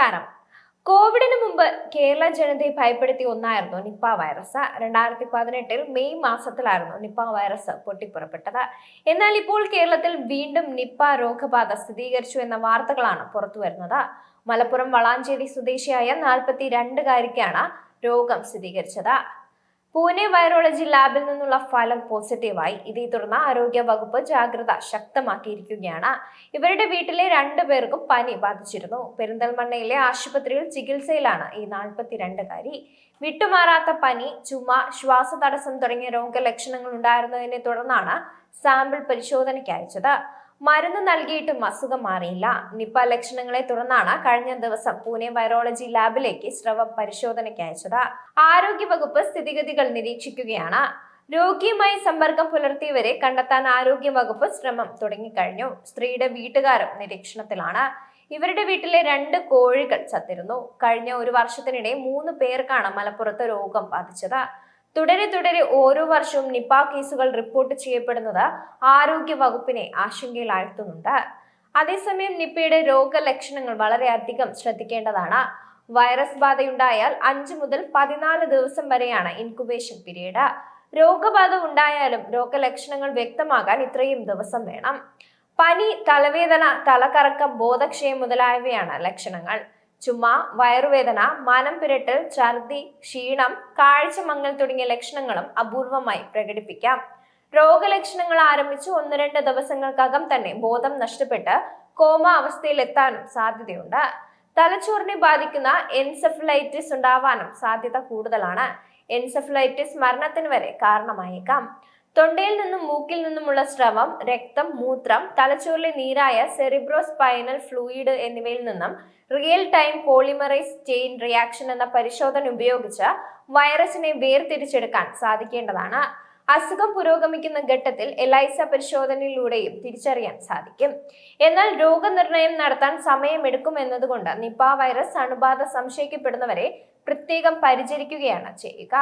നമസ്കാരം. കോവിഡിന് മുമ്പ് കേരള ജനതയെ ഭയപ്പെടുത്തിയ ഒന്നായിരുന്നു നിപ്പ വൈറസ്. രണ്ടായിരത്തി പതിനെട്ടിൽ മെയ് മാസത്തിലായിരുന്നു നിപ്പ വൈറസ് പൊട്ടിപ്പുറപ്പെട്ടത്. എന്നാൽ ഇപ്പോൾ കേരളത്തിൽ വീണ്ടും നിപ്പ രോഗബാധ സ്ഥിരീകരിച്ചു എന്ന വാർത്തകളാണ് പുറത്തു വരുന്നത്. മലപ്പുറം വളാഞ്ചേരി സ്വദേശിയായ നാൽപ്പത്തി രണ്ടുകാരിക്കാണ് രോഗം സ്ഥിരീകരിച്ചത്. പൂനെ വൈറോളജി ലാബിൽ നിന്നുള്ള ഫലം പോസിറ്റീവായി ഇതേ തുടർന്ന് ആരോഗ്യ വകുപ്പ് ജാഗ്രത ശക്തമാക്കിയിരിക്കുകയാണ്. ഇവരുടെ വീട്ടിലെ രണ്ടു പേർക്കും പനി ബാധിച്ചിരുന്നു. പെരിന്തൽമണ്ണയിലെ ആശുപത്രിയിൽ ചികിത്സയിലാണ് ഈ നാൽപ്പത്തിരണ്ടുകാരി വിട്ടുമാറാത്ത പനി ചുമ ശ്വാസതടസ്സം തുടങ്ങിയ രോഗലക്ഷണങ്ങൾ ഉണ്ടായിരുന്നതിനെ തുടർന്നാണ് സാമ്പിൾ പരിശോധനയ്ക്ക് അയച്ചത്. മരുന്ന് നൽകിയിട്ടും അസുഖം മാറിയില്ല. നിപ്പ ലക്ഷണങ്ങളെ തുടർന്നാണ് കഴിഞ്ഞ ദിവസം പൂനെ വൈറോളജി ലാബിലേക്ക് സ്രവം പരിശോധനയ്ക്ക് അയച്ചത്. ആരോഗ്യവകുപ്പ് സ്ഥിതിഗതികൾ നിരീക്ഷിക്കുകയാണ്. രോഗിയുമായി സമ്പർക്കം പുലർത്തിയവരെ കണ്ടെത്താൻ ആരോഗ്യവകുപ്പ് ശ്രമം തുടങ്ങിക്കഴിഞ്ഞു. സ്ത്രീയുടെ വീട്ടുകാരും നിരീക്ഷണത്തിലാണ്. ഇവരുടെ വീട്ടിലെ രണ്ട് കോഴികൾ ചത്തിരുന്നു. കഴിഞ്ഞ ഒരു വർഷത്തിനിടെ മൂന്ന് പേർക്കാണ് മലപ്പുറത്ത് രോഗം ബാധിച്ചത്. തുടരെ തുടരെ ഓരോ വർഷവും നിപ കേസുകൾ റിപ്പോർട്ട് ചെയ്യപ്പെടുന്നത് ആരോഗ്യ വകുപ്പിനെ ആശങ്കയിലാഴ്ത്തുന്നുണ്ട്. അതേസമയം നിപ്പയുടെ രോഗലക്ഷണങ്ങൾ വളരെയധികം ശ്രദ്ധിക്കേണ്ടതാണ്. വൈറസ് ബാധയുണ്ടായാൽ അഞ്ച് മുതൽ പതിനാല് ദിവസം വരെയാണ് ഇൻകുബേഷൻ പീരീഡ്. രോഗബാധ ഉണ്ടായാലും രോഗലക്ഷണങ്ങൾ വ്യക്തമാകാൻ ഇത്രയും ദിവസം വേണം. പനി തലവേദന തലകറക്കം ബോധക്ഷയം മുതലായവയാണ് ലക്ഷണങ്ങൾ. ചുമ വയറുവേദന മനം പുരട്ടൽ ഛർദി ക്ഷീണം കാഴ്ച മങ്ങൽ തുടങ്ങിയ ലക്ഷണങ്ങളും അപൂർവമായി പ്രകടിപ്പിക്കാം. രോഗലക്ഷണങ്ങൾ ആരംഭിച്ച് ഒന്ന് രണ്ട് ദിവസങ്ങൾക്കകം തന്നെ ബോധം നഷ്ടപ്പെട്ട് കോമ അവസ്ഥയിൽ എത്താനും സാധ്യതയുണ്ട്. തലച്ചോറിനെ ബാധിക്കുന്ന എൻസെഫലൈറ്റിസ് ഉണ്ടാവാനും സാധ്യത കൂടുതലാണ്. എൻസെഫലൈറ്റിസ് മരണത്തിന് വരെ കാരണമായേക്കാം. തൊണ്ടയിൽ നിന്നും മൂക്കിൽ നിന്നുമുള്ള സ്രവം രക്തം മൂത്രം തലച്ചോറിലെ നീരായ സെറിബ്രോസ്പൈനൽ ഫ്ലൂയിഡ് എന്നിവയിൽ നിന്നും real time polymerase chain reaction എന്ന പരിശോധന ഉപയോഗിച്ച് വൈറസിനെ വേർതിരിച്ചെടുക്കാൻ സാധിക്കേണ്ടതാണ്. അസുഖം പുരോഗമിക്കുന്ന ഘട്ടത്തിൽ എലൈസ പരിശോധനയിലൂടെയും തിരിച്ചറിയാൻ സാധിക്കും. എന്നാൽ രോഗനിർണയം നടത്താൻ സമയമെടുക്കും എന്നതുകൊണ്ട് നിപ വൈറസ് അണുബാധ സംശയിക്കപ്പെടുന്നവരെ പ്രത്യേകം പരിചരിക്കുകയാണ് ചെയ്യുക.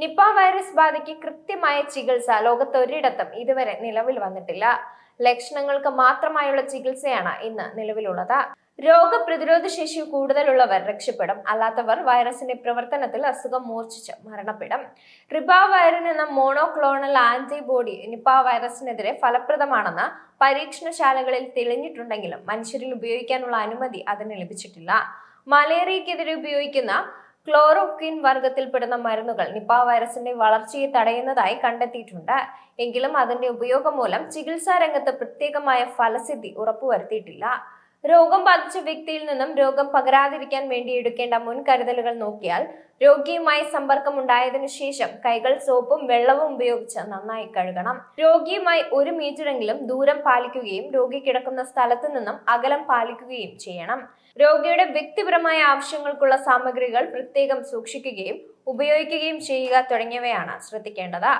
നിപ വൈറസ് ബാധയ്ക്ക് കൃത്യമായ ചികിത്സ ലോകത്തൊരിടത്തും ഇതുവരെ നിലവിൽ വന്നിട്ടില്ല. ലക്ഷണങ്ങൾക്ക് മാത്രമായുള്ള ചികിത്സയാണ് ഇന്ന് നിലവിലുള്ളത്. രോഗപ്രതിരോധ ശേഷി കൂടുതലുള്ളവർ രക്ഷപ്പെടും. അല്ലാത്തവർ വൈറസിന്റെ പ്രവർത്തനത്തിൽ അസുഖം മൂർച്ഛിച്ച് മരണപ്പെടും. റിബാവൈറിൻ എന്ന മോണോക്ലോണൽ ആന്റിബോഡി നിപ്പ വൈറസിനെതിരെ ഫലപ്രദമാണെന്ന് പരീക്ഷണശാലകളിൽ തെളിഞ്ഞിട്ടുണ്ടെങ്കിലും മനുഷ്യരിൽ ഉപയോഗിക്കാനുള്ള അനുമതി അതിന് ലഭിച്ചിട്ടില്ല. മലേറിയക്കെതിരെ ഉപയോഗിക്കുന്ന ക്ലോറോക്വിൻ വർഗത്തിൽപ്പെടുന്ന മരുന്നുകൾ നിപ വൈറസിന്റെ വളർച്ചയെ തടയുന്നതായി കണ്ടെത്തിയിട്ടുണ്ട്. എങ്കിലും അതിന്റെ ഉപയോഗം മൂലം ചികിത്സാ രംഗത്ത് പ്രത്യേകമായ ഫലസിദ്ധി ഉറപ്പുവരുത്തിയിട്ടില്ല. രോഗം ബാധിച്ച വ്യക്തിയിൽ നിന്നും രോഗം പകരാതിരിക്കാൻ വേണ്ടി എടുക്കേണ്ട മുൻകരുതലുകൾ നോക്കിയാൽ രോഗിയുമായി സമ്പർക്കം ഉണ്ടായതിനു ശേഷം കൈകൾ സോപ്പും വെള്ളവും ഉപയോഗിച്ച് നന്നായി കഴുകണം. രോഗിയുമായി ഒരു മീറ്ററെങ്കിലും ദൂരം പാലിക്കുകയും രോഗി കിടക്കുന്ന സ്ഥലത്ത് നിന്നും അകലം പാലിക്കുകയും ചെയ്യണം. രോഗിയുടെ വ്യക്തിപരമായ ആവശ്യങ്ങൾക്കുള്ള സാമഗ്രികൾ പ്രത്യേകം സൂക്ഷിക്കുകയും ഉപയോഗിക്കുകയും ചെയ്യുക തുടങ്ങിയവയാണ് ശ്രദ്ധിക്കേണ്ടത്.